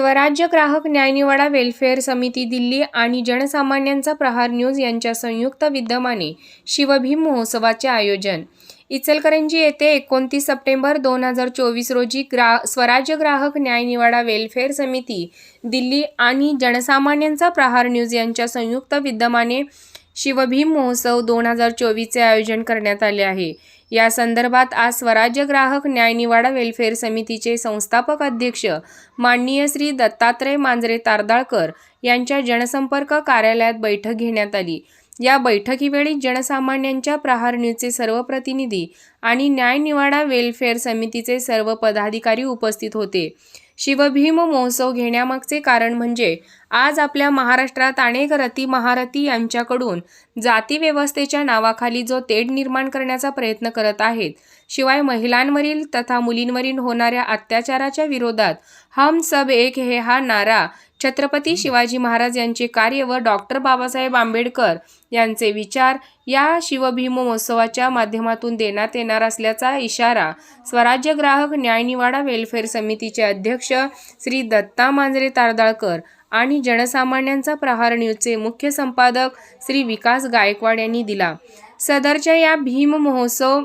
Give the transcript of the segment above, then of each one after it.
स्वराज्य ग्राहक न्यायनिवाडा वेल्फेअर समिती दिल्ली आणि जनसामान्यांचा प्रहार न्यूज यांच्या संयुक्त विद्यमाने शिवभीम महोत्सवाचे आयोजन. इचलकरंजी येथे एकोणतीस सप्टेंबर दोन हजार चोवीस रोजी ग्रा स्वराज्य ग्राहक न्यायनिवाडा वेलफेअर समिती दिल्ली आणि जनसामान्यांचा प्रहार न्यूज यांच्या संयुक्त विद्यमाने शिवभीम महोत्सव दोन हजार चोवीसचे आयोजन करण्यात आले आहे. या संदर्भात आज स्वराज्य ग्राहक न्यायनिवाडा वेलफेअर समितीचे संस्थापक अध्यक्ष माननीय श्री दत्तात्रय मांजरे तारदाळकर यांच्या जनसंपर्क कार्यालयात बैठक घेण्यात आली. या बैठकीवेळी जनसामान्यांच्या प्रहार न्यूजचे सर्व प्रतिनिधी आणि न्यायनिवाडा वेलफेअर समितीचे सर्व पदाधिकारी उपस्थित होते. शिवभीम महोत्सव घेण्यामागचे कारण म्हणजे आज आपल्या महाराष्ट्रात अनेक रती महारथी यांच्याकडून जातीव्यवस्थेच्या नावाखाली जो तेढ निर्माण करण्याचा प्रयत्न करत आहेत शिवाय महिलांवरील तथा मुलींवरील होणाऱ्या अत्याचाराच्या विरोधात हम सब एक हे हा नारा छत्रपती शिवाजी महाराज यांचे कार्य व डॉक्टर बाबासाहेब आंबेडकर यांचे विचार या शिवभीम महोत्सवाच्या माध्यमातून देण्यात येणार असल्याचा इशारा स्वराज्य ग्राहक न्यायनिवाडा वेलफेअर समितीचे अध्यक्ष श्री दत्ता मांजरे तारदाळकर आणि जनसामान्यांचा प्रहार न्यूजचे मुख्य संपादक श्री विकास गायकवाड यांनी दिला. सदरच्या या भीम महोत्सव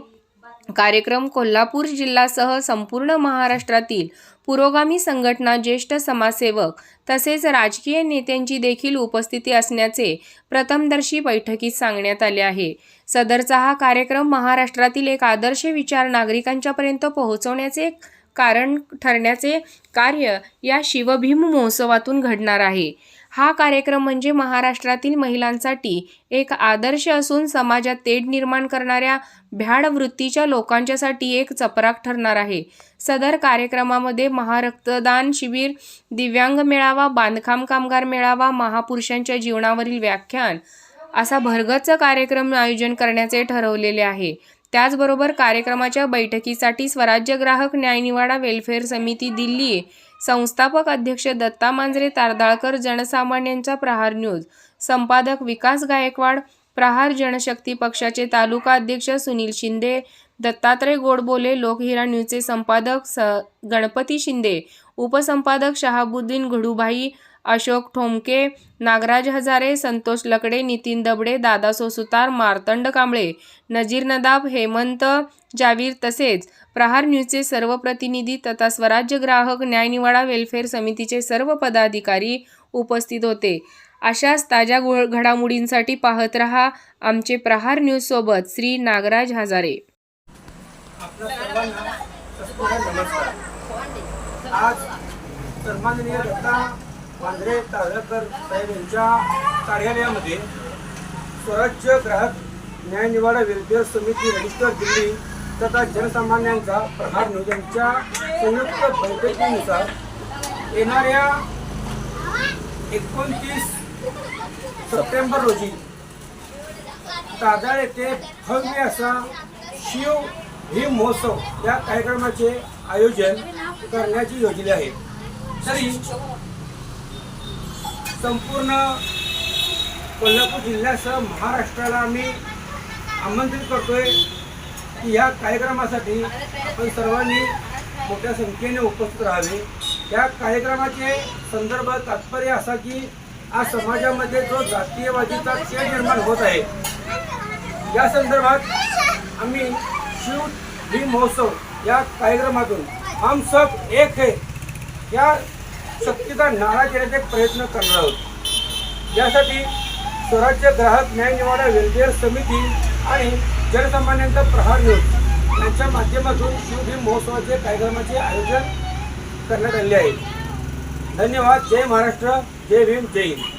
कार्यक्रम कोल्हापूर जिल्हासह संपूर्ण महाराष्ट्रातील पुरोगामी संघटना ज्येष्ठ समाजसेवक तसेच राजकीय नेत्यांची देखील उपस्थिती असण्याचे प्रथमदर्शी बैठकीत सांगण्यात आले आहे. सदरचा हा कार्यक्रम महाराष्ट्रातील एक आदर्श विचार नागरिकांच्यापर्यंत पोहोचवण्याचे कारण ठरण्याचे कार्य या शिवभीम महोत्सवातून घडणार आहे. हा कार्यक्रम म्हणजे महाराष्ट्रातील महिलांसाठी एक आदर्श असून समाजात तेढ निर्माण करणाऱ्या भ्याड वृत्तीच्या लोकांच्यासाठी एक चपराक ठरणार आहे. सदर कार्यक्रमामध्ये महारक्तदान शिबिर दिव्यांग मेळावा बांधकाम कामगार मेळावा महापुरुषांच्या जीवनावरील व्याख्यान असा भरगच्च कार्यक्रम आयोजन करण्याचे ठरवलेले आहे. त्याचबरोबर कार्यक्रमाच्या बैठकीसाठी स्वराज्य ग्राहक न्यायनिवाडा वेलफेअर समिती दिल्ली संस्थापक अध्यक्ष दत्ता मांजरे तारदाळकर जनसामान्यांचा प्रहार न्यूज. संपादक विकास गायकवाड प्रहार जनशक्ती पक्षाचे तालुका अध्यक्ष सुनील शिंदे दत्तात्रय गोडबोले लोकहिरा न्यूजचे संपादक स गणपती शिंदे उपसंपादक शहाबुद्दीन घडूभाई अशोक ठोमके नागराज हजारे संतोष लकडे नितीन दबडे दादा सोसुतार मार्तंड कांबळे नजीर नदाब हेमंत जावीर तसेच प्रहार न्यूजचे सर्व प्रतिनिधी तथा स्वराज्य ग्राहक न्यायनिवाडा वेलफेअर समितीचे सर्व पदाधिकारी उपस्थित होते. अशाच ताज्या घडामोडींसाठी पाहत रहा आमचे प्रहार न्यूजसोबत श्री नागराज हजारे. आज सन्माननीय दत्ता मांजरे तारळकर साहेब यांच्या कार्यालयामध्ये स्वराज्य ग्राहक न्यायनिवाडा वेलफेअर समिती रजिस्टर दिल्ली तथा जनसामान्यांचा प्रहार न्यूज यांच्या संयुक्त बैठकीनुसार येणाऱ्या एकोणतीस सप्टेंबर रोजी ताजाळ येथे भव्य असा शिव भीम महोत्सव या कार्यक्रमाचे आयोजन करण्याची योजना आहे. तरी संपूर्ण कोल्हापूर जिल्ह्यासह महाराष्ट्राला आम्ही आमंत्रित करतोय की या कार्यक्रमासाठी आपण सर्वांनी मोठ्या संख्येने उपस्थित राहावे. या कार्यक्रमाचे संदर्भ तात्पर्य असा की आज समाजामध्ये जो जातीयवादीचा खेळ निर्माण होत आहे या संदर्भात आम्ही शिव भीम महोत्सव या कार्यक्रमातून हम सब एक है या शक्तीचा नारा देण्याचे प्रयत्न करणार आहोत. यासाठी स्वराज्य ग्राहक न्याय निवाडा वेल्फेअर समिती आणि जनसामान्यांचा प्रहार न्यूज यांच्या माध्यमातून शिवभीम महोत्सवाचे कार्यक्रमाचे आयोजन करण्यात आले आहे. धन्यवाद. जय महाराष्ट्र. जय भीम. जय हिंद.